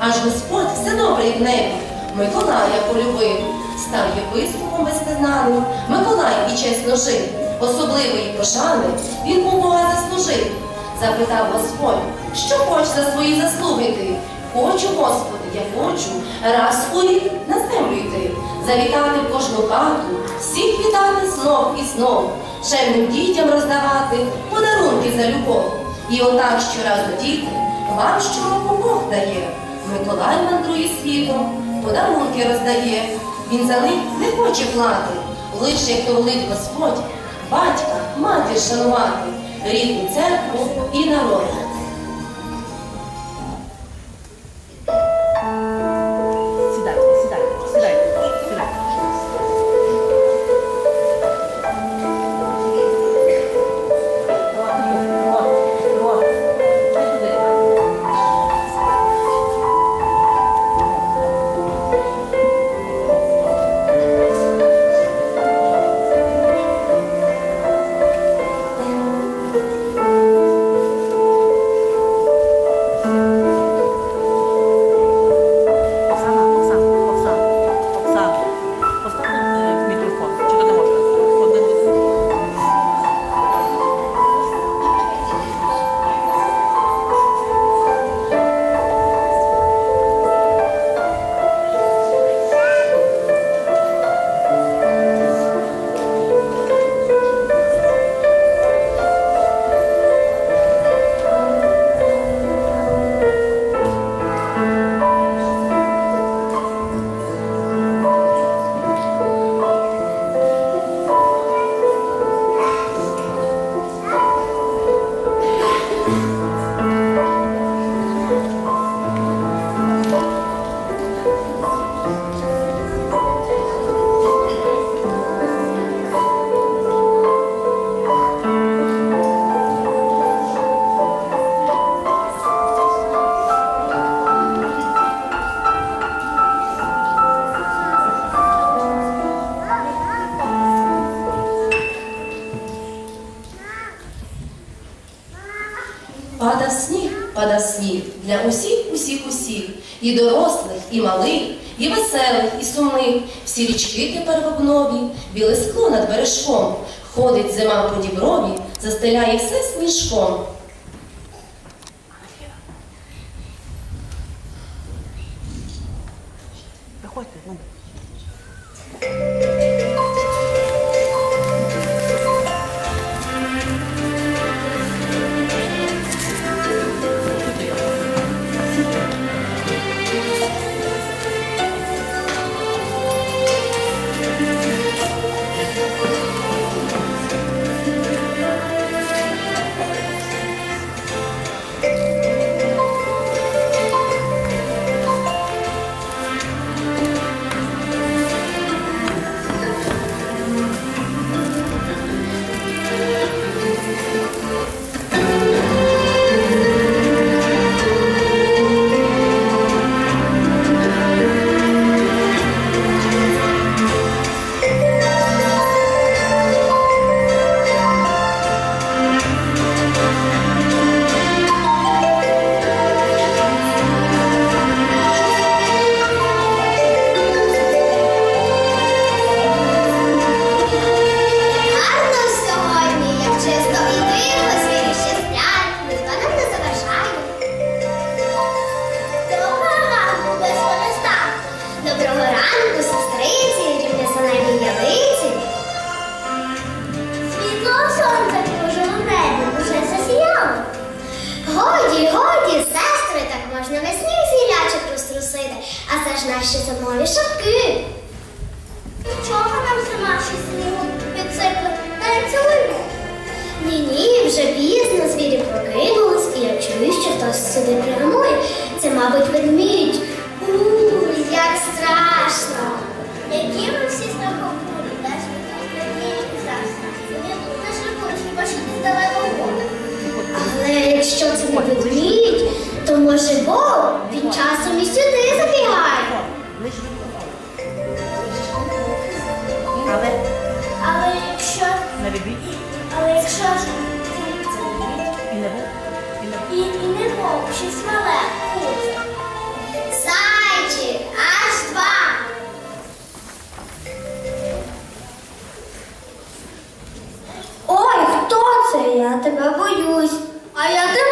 аж Господь все добре в небі, Миколая полюбив, став єпископом безпізнаним, Миколай і чесно жив, особливої пошани він у Бога заслужив. Запитав Господь, що хочеш за свої заслуги ти? Хочу, Господи, я хочу раз у на землю йти, завітати в кожну хату, всіх вітати знов і знов, чемним дітям роздавати подарунки за любов. І отак щоразу діти вам щороку Бог дає. Миколай мандрує світом, подарунки роздає. Він за них не хоче плати, лише як то велить Господь, батька, матір шанувати, рідну церкву і народ. Ходить зима по діброві, застеляє все сніжком. Приходьте, ну. Бог, він часом і сюди забігає. Але Але якщо, але якщо ж І. І не Бог, щось мале, куце. Зайчик, аж два. Ой, хто це? Я тебе боюсь. А я тебе.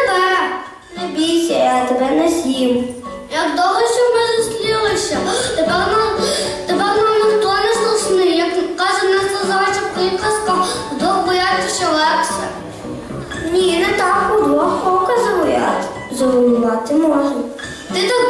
Бійся, я тебе не з'їм. Як довго що ми зустрілися? Тепер нам, тепер нам ніхто не слушний, Як каже наша зайця приказка, вдвох боятися легше. Ні, не так, удвох ока. Завоювати можна. Ти так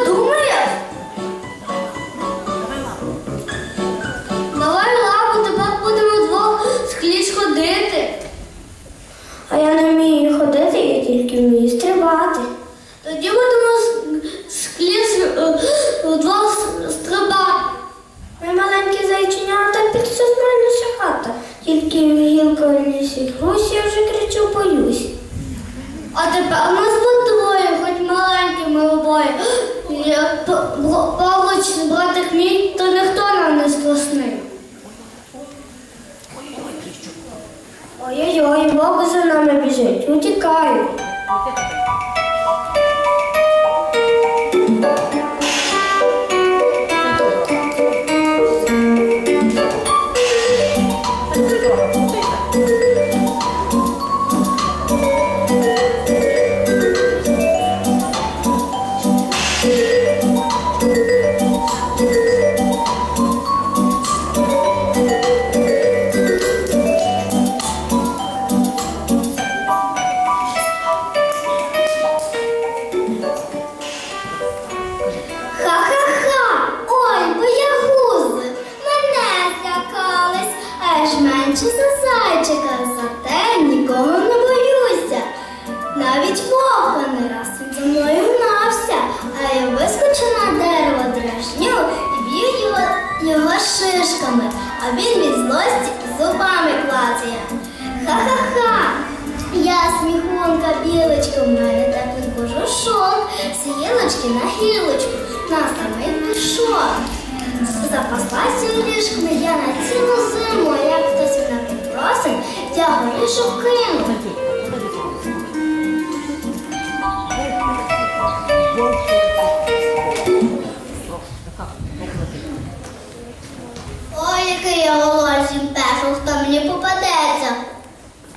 Ой, який я волосім перший, мені попадеться.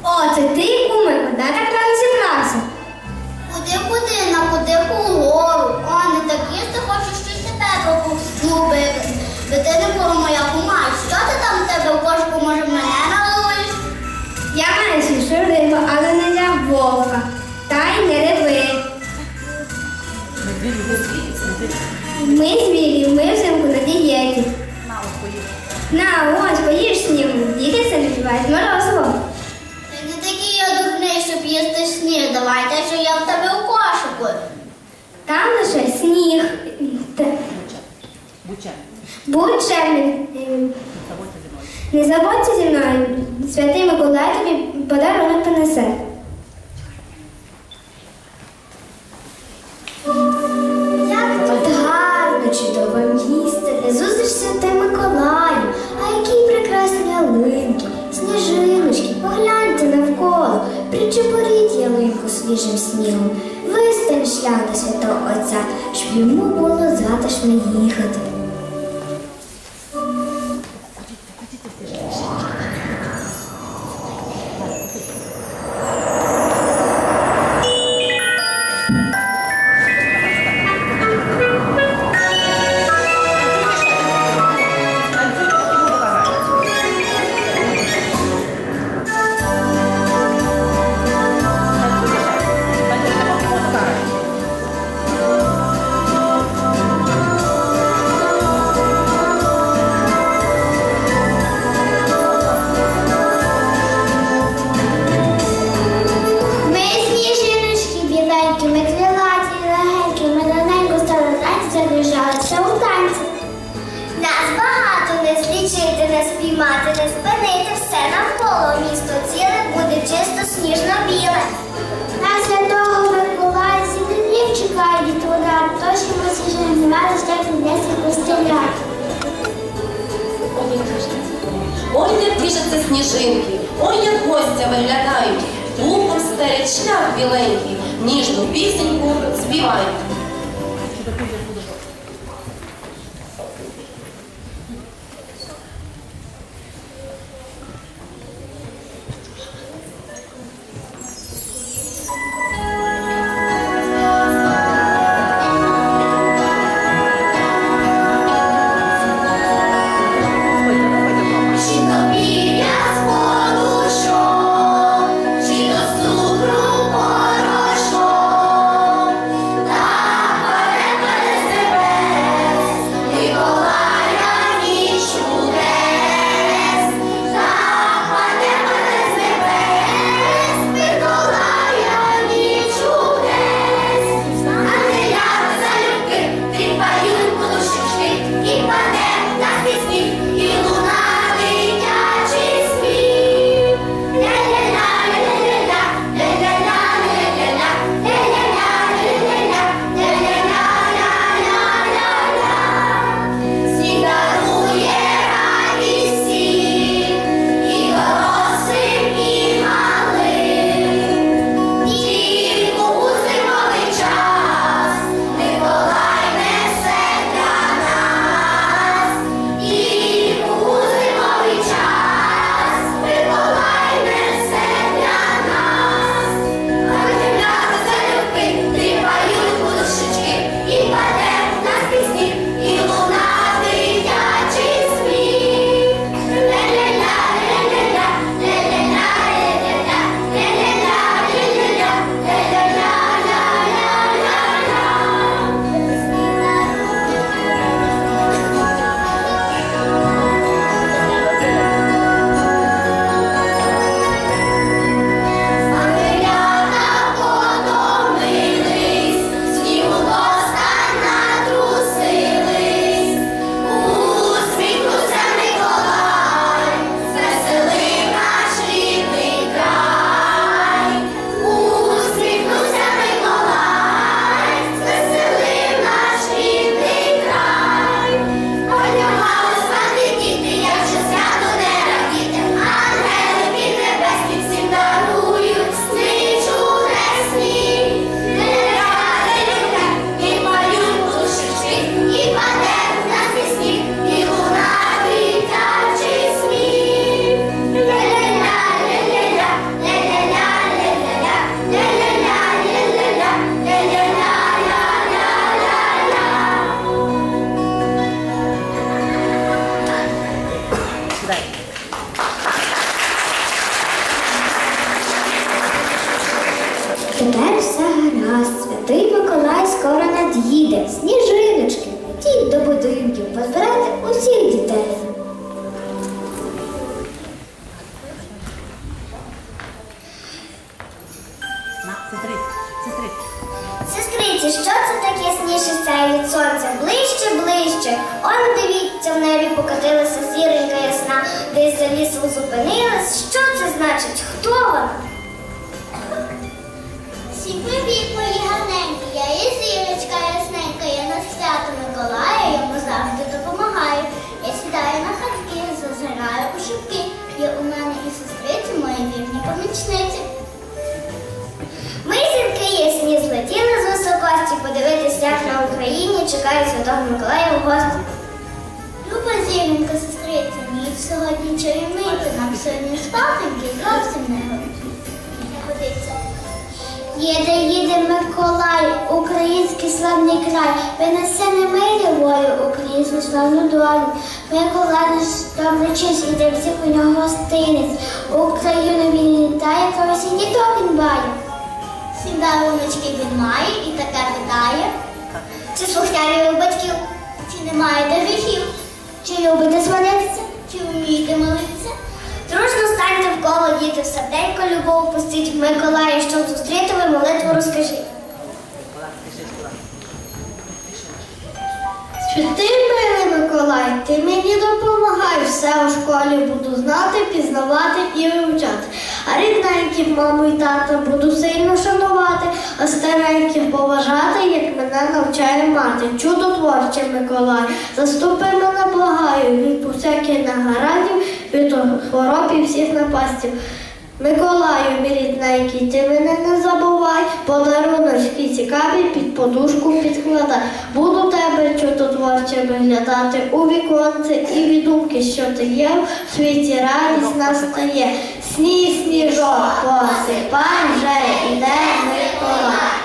О, це ти, куми, куди так рано? Куди куди, на куди угору. О, не так їсти хочу щось тебе покупити. Дитина була моя кума, що ти там в тебе в кошку, може Ми звірі, ми взимку на дієті. На, ось поїдь. На, ось, поїж снігу. Діти це називають морозиво. Ти не такий я дурний, щоб їсти сніг. Давайте, що я в тебе у кошику. Там лише сніг. Буча. Будь чемним. Заводься зі мною. Не забудьте зі мною. Святий Миколай тобі подарунок принесе. Тепер все гаразд, святий Миколай скоро над'їде. Сніжиночки, йдіть до будинків, позбирайте усіх дітей. Сестриці, що це таке сніжиться від сонця? Ближче, ближче. Он дивіться, в небі покотилася зіронька ясна, десь за лісом зупинилась. Що це значить? Хто вона? Подивитися, як на Україні чекає Святого Миколая в гості. Люба зіренька, сестриця, ніч сьогодні чарівниця, нам сьогодні спатеньки зовсім не годиться. Їде, їде Миколай, український славний край, винесе не мирі волю, українську славну долю. Миколай наш добрий час, іде всіх у нього гостинець. Україну він літає, всі діток він бає. Всі даруночки він має і таке питає. Чи слухняє у батьків, чи немає де гріхів, чи любите сваритися, чи вмієте молитися? Дружно станьте в коло, діти, серденько любов пустіть Миколая, щоб зустріти ви молитву розкажіть. Сюди. Святий милий Миколай, ти мені допомагай, все у школі буду знати, пізнавати і вивчати. А рідненьких маму і тата буду сильно шанувати, а стареньких поважати, як мене навчає мати. Чудотворче Миколай, заступи мене благаю, від усяких нагарадів, від хвороб і всіх напастів. Миколаю, рідненький, ти мене не забувай, подаруночки цікаві під подушку підкладай. Буду тебе чудотворче виглядати у віконце і від думки, що ти є, в світі радість настає. Сніг, сніжок, посипай, вже іде Миколай.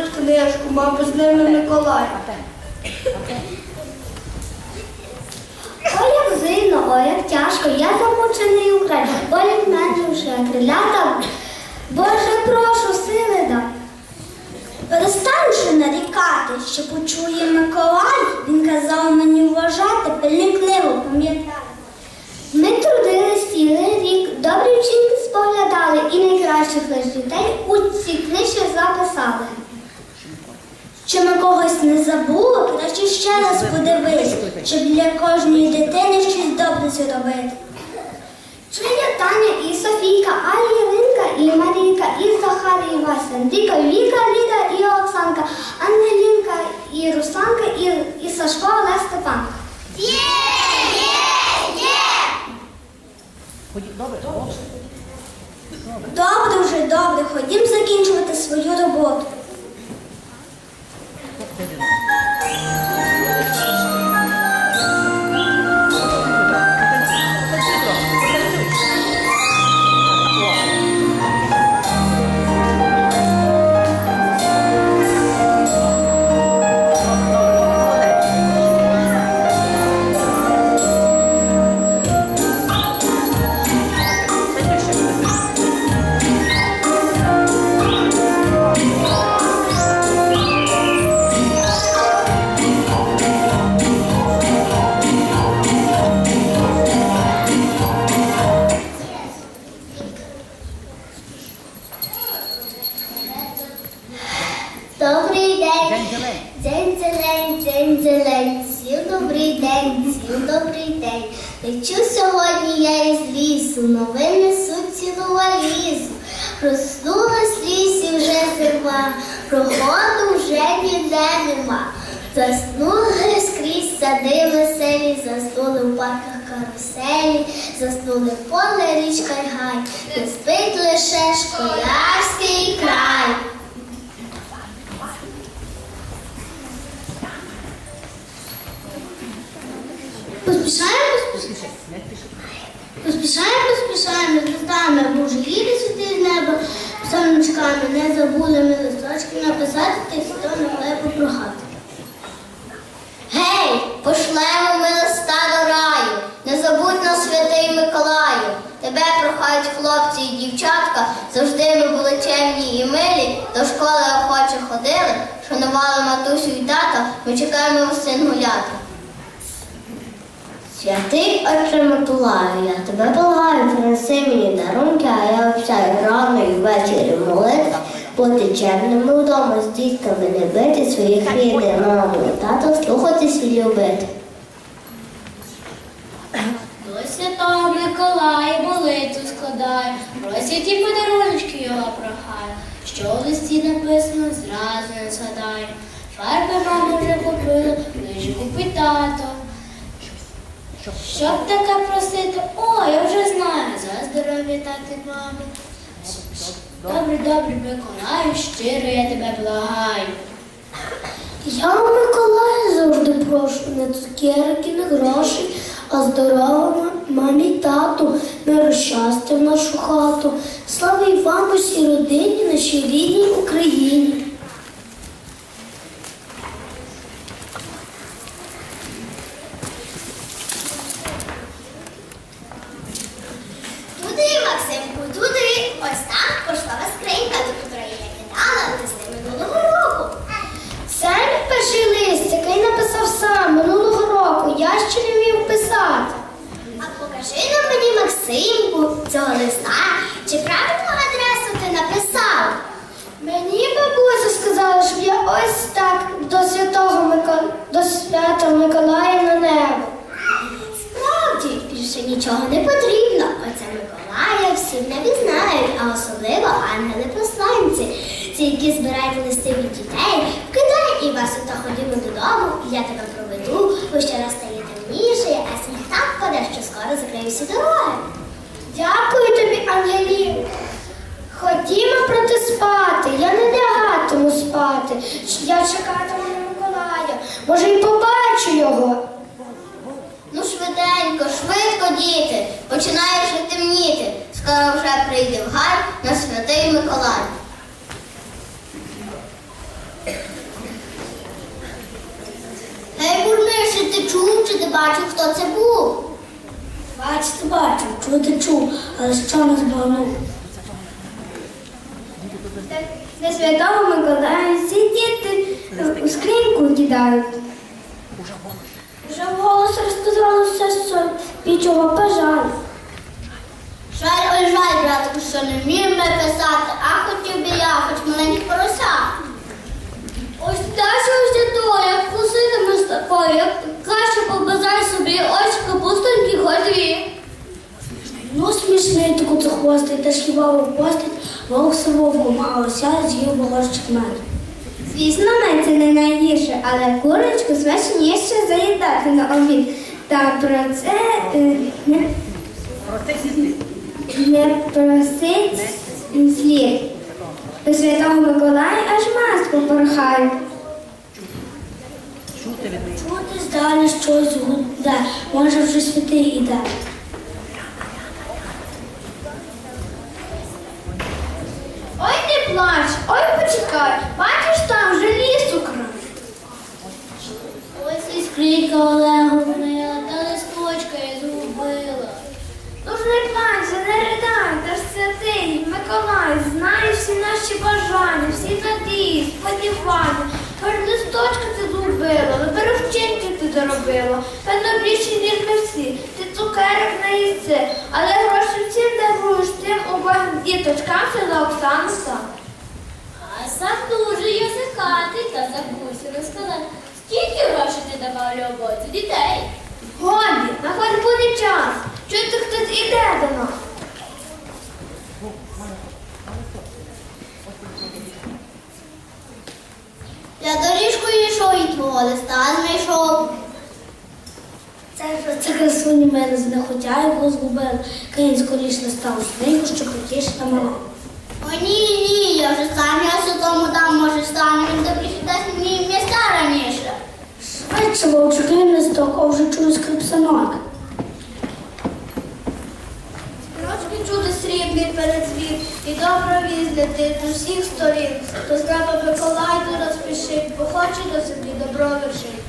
Дивіться, книжку, мабуть, з ними Миколай. Ой, як зимно, ой, як тяжко, я замучений украй, болять мене вже крилята. Боже, прошу, сили дай. Перестань же нарікати, що почує Миколай. Він казав мені вважати, пильну книгу пам'ятати. Ми трудились цілий рік, добрі вчинки споглядали і найкращих лиш дітей у ці книжки записали. Чи ми когось не забули, краще ще раз подивись, щоб для кожної дитини щось добре зробити. Чи є Таня і Софійка, а Іринка і Марійка, і Захар, і Вася, Андрійка, Віка, Ліда і Оксанка, Ангелінка і Русланка, і, і Сашко, Олег Степан. Є! Є! Є! Добре, добре. Добре вже, добре, ходім закінчувати свою роботу. Добрий Поспішаємо, поспішаємо. Поспішаємо, поспішаємо, звіздами, Боже, лілі сюди з неба, сонечками, не забули ми листочки написати, тих, хто не має попрохати. Гей, пошлемо ми листа до раю, не забудь нас, святий Миколаю. Тебе прохають хлопці і дівчатка, завжди ми були чемні і милі, до школи охоче ходили, шанували матусю і тата, ми чекаємо в син гуляти. Святий отче Миколаю, я тебе благаю, принеси мені дарунки, а я обіцяю рано і ввечері молитва, бути чемними вдома з дітками, не бити своїх рідних, маму і тата, слухатись і любити. До святого Миколая молитву складаю, просять і подарунки його прохаю. Що в листі написано, зразу не згадаю. Фарби мама вже купила, лише купить тато. Щоб таке просити, о, я вже знаю, за здоров'я тати мами. Добре, добре, Миколаю, щиро я тебе благаю. Я у Миколая завжди прошу не цукерки, не грошей, а здоров'я мамі й тату, миру щастя в нашу хату. Слава і вам усій родині, нашій рідній Україні. Туди, Максимку, туди. Ось там поштова скринька, до котрої я кидала листи минулого року. Це мій перший лист, який написав сам минулого року. Я ще не вмів писати. А покажи нам мені, Максимку, цього листа. Чи правильну адресу ти написав? Мені бабуся сказала, щоб я ось так до святого Микола... до свята Миколая на небо. Справді, більше нічого не потрібно. Оце Миколая всі в небі знають, а особливо ангели-посланці. Ці, які збирають листи від дітей, вкидай і вас ото ходімо додому, я тебе проведу, бо ще раз стає темніше, а сніг так паде, що скоро закриє всі дороги. Дякую тобі, Ангелі. Ходімо проти спати, я не лягатиму спати. Я чекатиму на Миколая. Може, й побачу його. Ну швиденько, швидко, діти, починає вже темніти. Скоро вже прийде в гай на святий Миколай. Гей, бурмише, ти чув чи ти бачив, хто це був? Бачити бачив, чути чув, але що не збагнув. Для святого Миколая всі діти у скриньку кидають. Вже вголос розказали все, що і чого бажали. Жаль, ой, жаль, братку, що не вміємо ми писати, а хотів би я, хоч маленький порося. Ось нашого святого, як проситиме з такою, як краще побажай собі ось капустоньки хоч дві. Ну, смішний таку хвостий, та ж хіба постать, вовк за вовком, а ося з'їв борщик мед. Звісно, мед це не найгірше, але курочку смачніше заїдати на обід. Та про це е, не, не просить слід. До Святого Миколая аж маску порхають. Чути здалі щось гуде, може вже святий іде. Ой, не плач, ой, почекай, бачиш там вже ліс украв. Ось скрійка Олегу вмила, та листочка я згубила. Ну ж не плаче, не ридай, та ж святий, Миколай, знає всі наші бажання, всі надії, сподівання. Хоч листочка ти згубила, але перевчинки ти доробила. Певно більше, ніж ми всі, ти цукерок не їси, але гроші всім даруєш тим убогим діточкам села Оксану сам. А сам дуже язикатий та забувся розказати. Скільки грошей ти давав роботі дітей? Годі, на хоч буде час. Чути хтось іде до нас. Я доріжкою йшов і твого листа знайшов. Це ж це красуні мене знехотя його згубили. Кінь скоріш не став книгу, що крутіше та мала. О, ні, ні, я вже сам я тому там може стане, він добріше дасть мені місця раніше. Швидше вовчуки листок, а вже чую скрип санок. Рочки чути срібний передзвін і добра вість летить з усіх сторін. То з неба Миколай до розпішить, бо хоче до землі добро вершить.